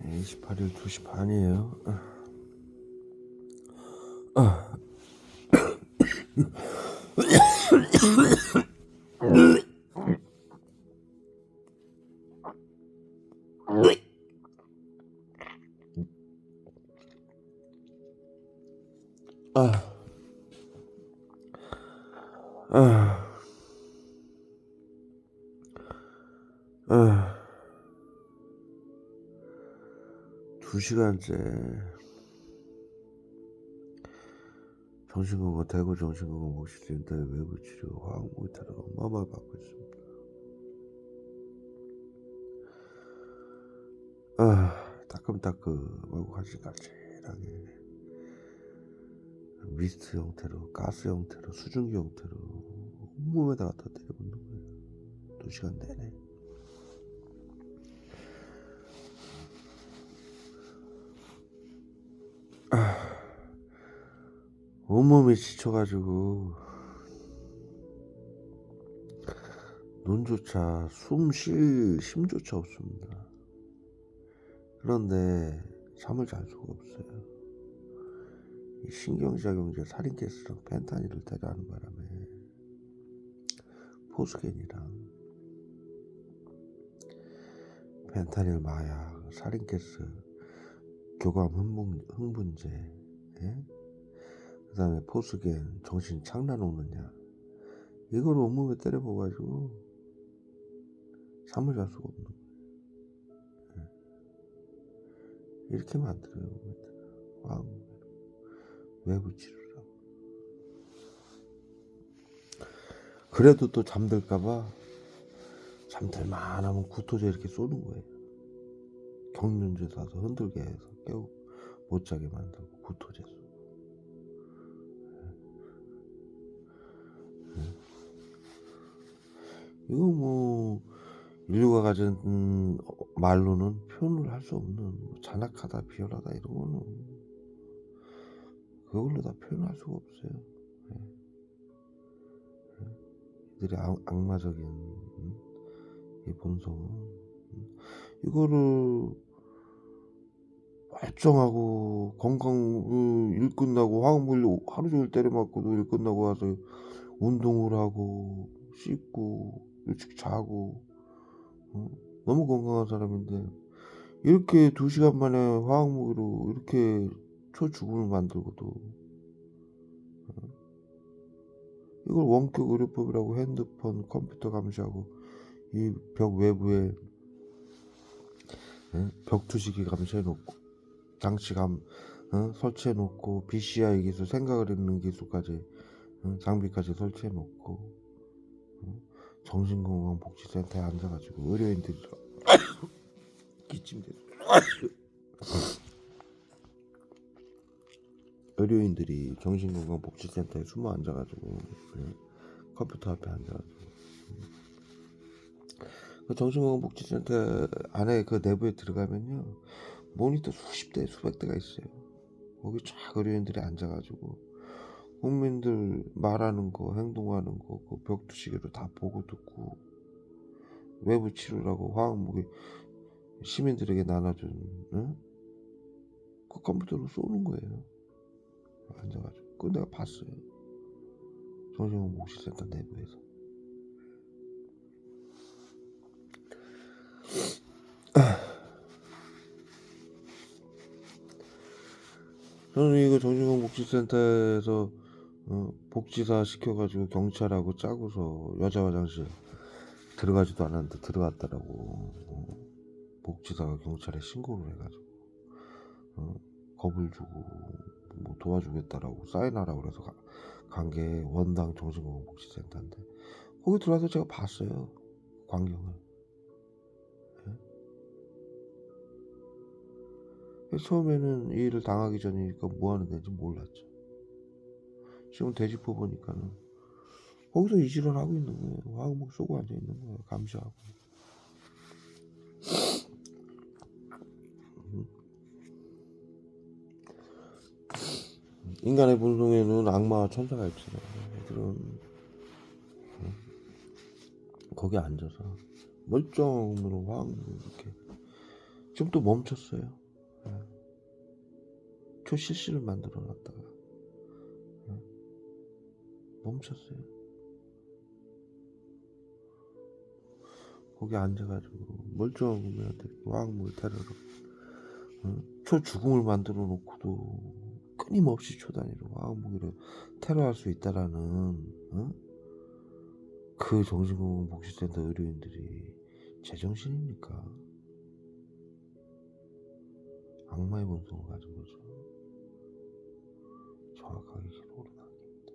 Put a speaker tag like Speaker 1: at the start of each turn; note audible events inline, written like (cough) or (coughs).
Speaker 1: 네, 28일 2시 반이에요. 아. 아. 아. 아. 두 시간째 정신건강 대구 정신건강 목실센터 외부 치료 화학 모의탈을 어마어마하게 받고 있습니다. 아 따끔따끔하고 간질간질하게 미스트 형태로 가스 형태로 수증기 형태로 온몸에다 갖다 때려붓는 거예요. 두 시간 내내. 온몸이 지쳐가지고 눈조차 숨 쉴 힘조차 없습니다. 그런데 잠을 잘 수가 없어요. 이 신경작용제 살인가스랑 펜타닐을 때려하는 바람에 포스겐이랑 펜타닐 마약, 살인가스, 교감 흥분, 흥분제, 예? 그 다음에 포스겐 정신 장난 오느냐? 이걸 온몸에 때려봐가지고 잠을 잘 수가 없는 거예요. 예. 이렇게 만들어요 왕 외부 치료라고. 그래도 또 잠들까봐 잠들만 하면 구토제 이렇게 쏘는 거예요 경련제 사서 흔들게 해서 깨우 못 자게 만들고 구토제 쏘 이거 뭐 인류가 가진 음, 말로는 표현을 할 수 없는 뭐 잔악하다 비열하다 이런 거는 그걸로 다 표현할 수가 없어요. 예. 예. 이들의 악, 악마적인 음, 이 본성은 음, 이거를 멀쩡하고 건강 어, 일 끝나고 화학물 하루 종일 때려 맞고도 일 끝나고 와서 운동을 하고 씻고 일찍 자고 어? 너무 건강한 사람인데 이렇게 두 시간 만에 화학무기로 이렇게 초죽음을 만들고도 어? 이걸 원격 의료법이라고 핸드폰 컴퓨터 감시하고 이 벽 외부에 예? 벽투시기 감시해 놓고 장치 감 어? 설치해 놓고 BCI 기술 생각을 읽는 기술까지 어? 장비까지 설치해 놓고 정신건강복지센터에 앉아가지고 의료인들이 (coughs) 기침대 (coughs) 의료인들이 정신건강복지센터에 숨어 앉아가지고 예, 컴퓨터 앞에 앉아가지고 그 정신건강복지센터 안에 그 내부에 들어가면요 모니터 수십 대 수백 대가 있어요 거기 쫙 의료인들이 앉아가지고 국민들 말하는 거, 행동하는 거, 그 벽두시계로 다 보고 듣고 외부 치료라고 화학무기 시민들에게 나눠준 응? 그 컴퓨터로 쏘는 거예요. 앉아가지고 그 내가 봤어요. 정신건 목실센터 내부에서. 저는 이거 정신건 목실센터에서 어, 복지사 시켜가지고 경찰하고 짜고서 여자 화장실 들어가지도 않았는데 들어갔다라고. 어, 복지사가 경찰에 신고를 해가지고 어, 겁을 주고 뭐 도와주겠다라고 사인하라고 그래서 간 게 원당 정신건강 복지센터인데 거기 들어와서 제가 봤어요 광경을 처음에는 이 일을 당하기 전이니까 뭐 하는 데인지 몰랐죠 지금 되짚어 보니까는 거기서 이질을 하고 있는 거예요. 화학목 쏘고 앉아 있는 거예요. 감시하고. 인간의 본성에는 악마와 천사가 있잖아요. 애들은 거기 앉아서 멀쩡으로 화학목 이렇게 지금 또 멈췄어요. 예. 초실시를 만들어 놨다가 예. 멈췄어요. 거기 앉아가지고 멀쩡한 놈한테 왕물 테러로 어? 초죽음을 만들어 놓고도 끊임없이 초단위로 왕무기를 테러할 수 있다라는 어? 그 정신건강 복지센터 의료인들이 제정신입니까? 악마의 본성을 가진 거죠. 정확하게 기록으로 남깁니다.